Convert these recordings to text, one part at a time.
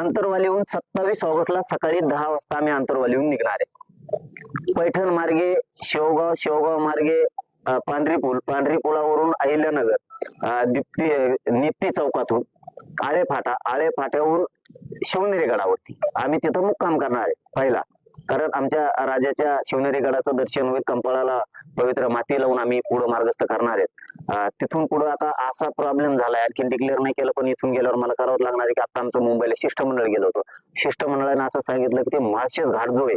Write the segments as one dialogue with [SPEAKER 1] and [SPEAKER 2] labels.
[SPEAKER 1] आंतरवालीहून सत्तावीस ऑगस्टला सकाळी दहा वाजता आम्ही आंतरवालीहून निघणार आहे. पैठण मार्गे शेवगाव शेवगाव मार्गे पांढरी पूल पांढरी पुलावरून अहिल्यानगर दिप्ती निप्ती चौकातून आळे फाटा आळे फाट्यावरून शिवनेरी गडावरती. आम्ही तिथं मुक्काम करणार आहे पहिला. कारण आमच्या राजाच्या शिवनेरी गडाचं दर्शन होईल कंपाळाला पवित्र माती लावून आम्ही पुढं मार्गस्थ करणार आहेत. तिथून पुढं आता असा प्रॉब्लेम झालाय. आणखी डिक्लेअर नाही केलं पण इथून गेल्यावर मला करावं लागणार आहे की आता आमचं मुंबईला शिष्टमंडळ गेलो होतो. शिष्टमंडळाने असं सांगितलं की ते माळशेज घाट जो आहे.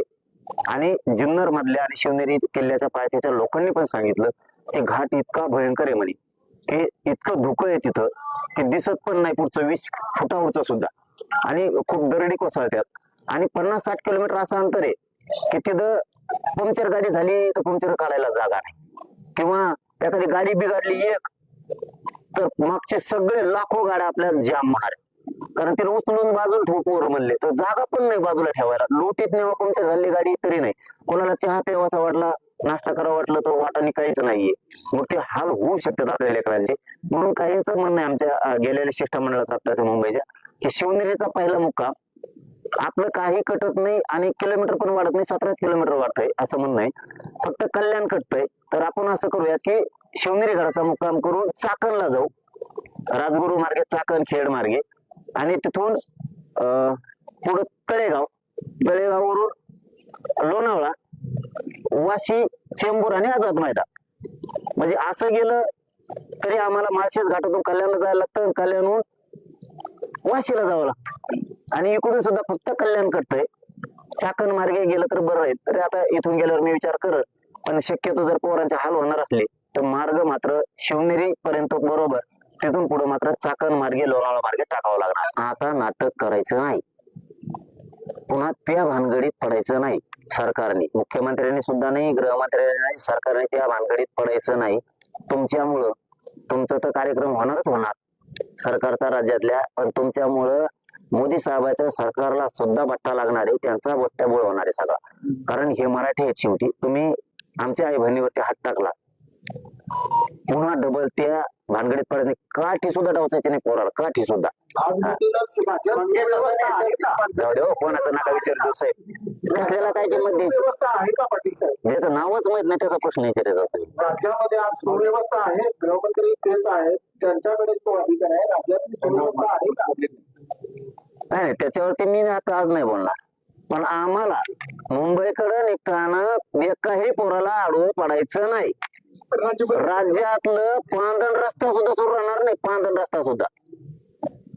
[SPEAKER 1] आणि जुन्नर मधल्या आणि शिवनेरी किल्ल्याच्या पायथ्याच्या लोकांनी पण सांगितलं ते घाट इतका भयंकर आहे म्हणे. की इतकं धुकं आहे तिथं की दिसत पण नाही पुढचं वीस फुटावरचं सुद्धा. आणि खूप दरडी कोसळतात. आणि पन्नास साठ किलोमीटर असं अंतर आहे की तिथं पंक्चर गाडी झाली तर पंक्चर काढायला जागा नाही. किंवा एखादी गाडी बिघडली एक तर मागचे सगळे लाखो गाड्या आपल्या जाम मार. कारण तिला उचलून बाजूला ठेवू म्हणले. तर जागा पण नाही बाजूला ठेवायला. लोटीत नेवा पंक्चर झाली गाडी तरी नाही. कोणाला चहा प्यावासा वाटला नाश्ता करावा वाटलं तर वाटाने काहीच नाहीये. मग ते हाल होऊ शकतात आपल्या लेकरांचे. म्हणून काहींच म्हणणं आहे आमच्या गेलेल्या शिष्टमंडळाचा आत्ताच्या मुंबईच्या की शिवनेरीचा पहिला मुक्काम आपलं काही कटत नाही आणि किलोमीटर पण वाढत नाही सतरा किलोमीटर वाढतंय असं म्हणणं आहे. फक्त कल्याण कटतंय. तर आपण असं करूया की शिवनेरी गडाचा मुक्काम करून चाकणला जाऊ. राजगुरू मार्गे चाकण खेड मार्गे. आणि तिथून अं, पुढं तळेगाव. तळेगाववरून लोणावळा वाशी चेंबूर आणि आझाद मैदान. म्हणजे असं गेलं तरी आम्हाला माळशेज घाटातून कल्याणला जायला लागतं कल्याणहून वाशीला जावं लागतं. आणि इकडून सुद्धा फक्त कल्याण कटतंय. चाकण मार्गे गेलं तर बरं आहे. तरी आता इथून गेल्यावर मी विचार करत पण शक्यतो जर पोरांचे हाल होणार असले तर मार्ग मात्र शिवनेरी पर्यंत बरोबर. तिथून पुढे मात्र चाकण मार्गे लोणावळा मार्गे टाकावं लागणार. आता नाटक करायचं नाही. पुन्हा त्या भानगडीत पडायचं नाही सरकारने. मुख्यमंत्र्यांनी सुद्धा नाही गृहमंत्र्यांनी नाही सरकारने त्या भानगडीत पडायचं नाही. तुमच्यामुळं तुमचा तर कार्यक्रम होणारच होणार. सरकारचा राज्यातल्या पण तुमच्यामुळं मोदी साहेबांच्या सरकारला सुद्धा बट्टा लागणार आहे. त्यांचा बट्ट्याबोळ होणार आहे सगळा. कारण हे मराठी आहेत शेवटी. तुम्ही आमच्या आई बहिणीवरती हात टाकला. पुन्हा डबल त्या भानगडीत पडत नाही. काठी सुद्धा डावचायची नाही पोराला. काठी सुद्धा. जाऊ दे हो, कोणाचं नका विचार साहेब. कसल्याला काय किंमत द्यायची?
[SPEAKER 2] व्यवस्था आहे का पाटील साहेब?
[SPEAKER 1] ज्याचं नावच माहीत नाही त्याचा प्रश्न विचारायचा
[SPEAKER 2] राज्यामध्ये आज सुव्यवस्था आहे. गृहमंत्री तेच आहेत. त्यांच्याकडेच तो अधिकार आहे. राज्यातली सुव्यवस्था आहे का?
[SPEAKER 1] नाही नाही त्याच्यावरती मी आता आज नाही बोलणार. पण आम्हाला मुंबईकडे निघताना एकाही पोराला आडवं पडायचं नाही. राज्यातलं पांधन रस्ता सुद्धा सुरू राहणार नाही पांधन रस्ता सुद्धा.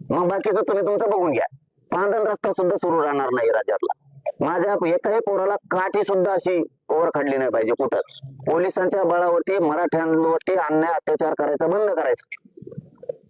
[SPEAKER 1] मग बाकीचं तुम्ही तुमचं बघून घ्या. पांधन रस्ता सुद्धा सुरू राहणार नाही राज्यातला. माझ्या एकाही पोराला काठी सुद्धा अशी ओवर काढली नाही पाहिजे कुठंच. पोलिसांच्या बळावरती मराठ्यांवरती अन्याय अत्याचार करायचा बंद करायचं.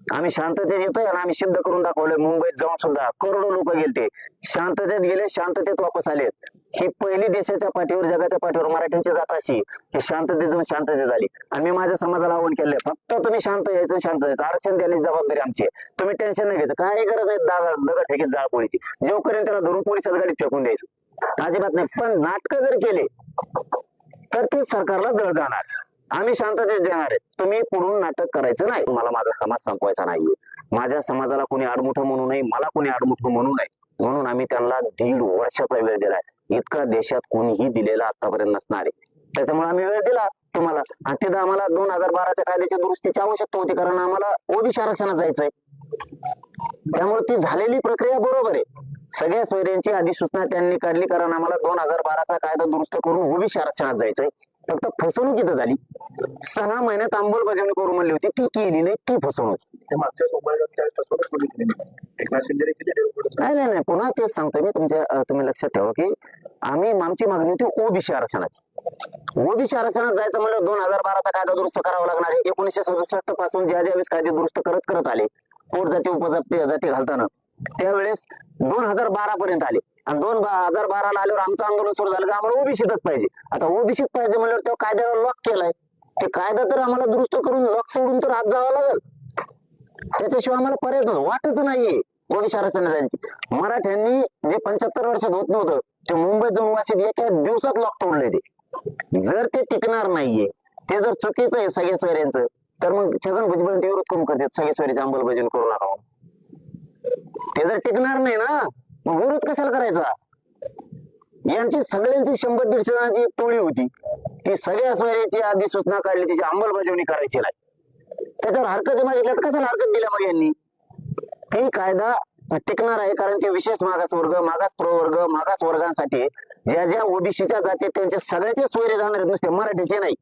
[SPEAKER 1] आम्ही शांततेत येतोय आणि आम्ही सिद्ध करून दाखवलंय. मुंबईत जाऊन सुद्धा करोडो लोक गेलते. शांततेत गेले शांततेत वापस आलेत ही पहिली देशाच्या पाठीवर जगाच्या पाठीवर मराठ्यांची जात अशी की शांततेत जाऊन शांततेत आली. आणि मी माझ्या समाजाला आव्हान केलंय फक्त तुम्ही शांत यायचं शांत यायचं. आरक्षण देण्याची जबाबदारी आमची तुम्ही टेन्शन नाही घ्यायचं. काही गरज नाही दगड दगड फेकीत जाळपोळीची? जो करेन त्याला धरून पोलिसात गाडीत फेकून द्यायचं. अजिबात नाही. पण नाटक जर केले तर ते सरकारला जळ जाणार. आम्ही शांततेत देणार आहे. तुम्ही पुढून नाटक करायचं नाही. तुम्हाला माझा समाज संपवायचा नाहीये. माझ्या समाजाला कोणी आडमुठं म्हणू नये मला कोणी आडमुठं म्हणू नये. म्हणून आम्ही त्यांना दीड वर्षाचा वेळ दिलाय. इतका देशात कोणीही दिलेला आतापर्यंत नसणार आहे. त्याच्यामुळे आम्ही वेळ दिला तुम्हाला. आणि तिथं आम्हाला दोन हजार बाराच्या कायद्याच्या दुरुस्तीची आवश्यकता होती कारण आम्हाला ओबीसी आरक्षणात जायचंय. त्यामुळे ती झालेली प्रक्रिया बरोबर आहे. सगळ्या सोयऱ्यांची अधिसूचना त्यांनी काढली कारण आम्हाला दोन हजार बाराचा कायदा दुरुस्त करून ओबीसी आरक्षणात जायचंय. फक्त फसवणूक इथं झाली सहा महिन्यात अंमलबजावणी करू म्हणली होती ती केली नाही ती फसवणूक. नाही? नाही नाही पुन्हा तेच सांगतोय मी तुमच्या तुम्ही लक्षात ठेवा की आम्ही आमची मागणी होती ओबीसी आरक्षणाची. ओबीसी आरक्षणात जायचं म्हणलं दोन हजार बाराचा कायदा दुरुस्त करावा लागणार आहे. एकोणीशे सदुसष्टपासून ज्या ज्यावेळेस कायदे दुरुस्त करत करत आले पोट जाती उपजाती जाती घालताना त्यावेळेस दोन हजार बारा पर्यंत आले. आणि दोन बा- हजार बाराला आल्यावर आमचं आंदोलन सुरू झालं की आम्हाला ओबीसीतच पाहिजे. आता ओबीसीत पाहिजे म्हणल्यावर त्या कायद्याला लॉक केलाय. ते कायदा तर आम्हाला दुरुस्त करून लॉक सोडून तर आत जावं लागेल. त्याच्याशिवाय आम्हाला पर्याय वाटच नाहीये ओबीसी आरक्षण मराठ्यांनी जे पंच्याहत्तर वर्षात होत नव्हतं ते मुंबई जाऊन वाशीत एका दिवसात लॉक तोडले ते. जर ते टिकणार नाहीये ते जर चुकीचं आहे सगळ्या सोयऱ्यांचं तर मग छगन भुजबळ विरोध करून करतात. सगळ्या सोयऱ्याची अंमलबजावणी करू नका ते जर टिकणार नाही ना मग विरोध कशाला करायचा? यांची सगळ्यांची शंभर दीडशे जणांची एक टोळी होती. की सगळ्या सोयऱ्याची सूचना काढली त्याची अंमलबजावणी करायची नाही. त्याच्यावर हरकत मागितल्या तर कशाला हरकत दिल्या मग यांनी? काही कायदा टिकणार आहे कारण की विशेष मागास वर्ग मागास प्रवर्ग मागास वर्गांसाठी ज्या ज्या ओबीसीच्या जाती त्यांच्या सगळ्याचे सोयरे जाणार आहेत नुसते मराठीचे नाही.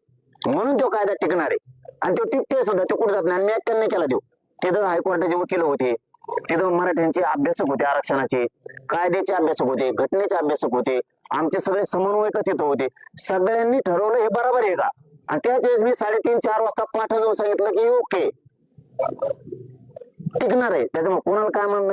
[SPEAKER 1] म्हणून तो कायदा टिकणार आहे. आणि तो टिकते सुद्धा तो कुठे जात नाही? आणि मी त्यांनी केला देऊ ते तिथं हायकोर्टाचे वकील होते. तिथं मराठ्यांचे अभ्यासक होते आरक्षणाचे कायद्याचे अभ्यासक होते घटनेचे अभ्यासक होते आमचे सगळे समन्वयक तिथं होते. सगळ्यांनी ठरवलं हे बरोबर आहे का? आणि त्याच वेळेस मी साडेतीन चार वाजता पाठ जाऊन सांगितलं की ओके. टिकणार आहे. त्याच्यामुळे कोणाला काय म्हणणं?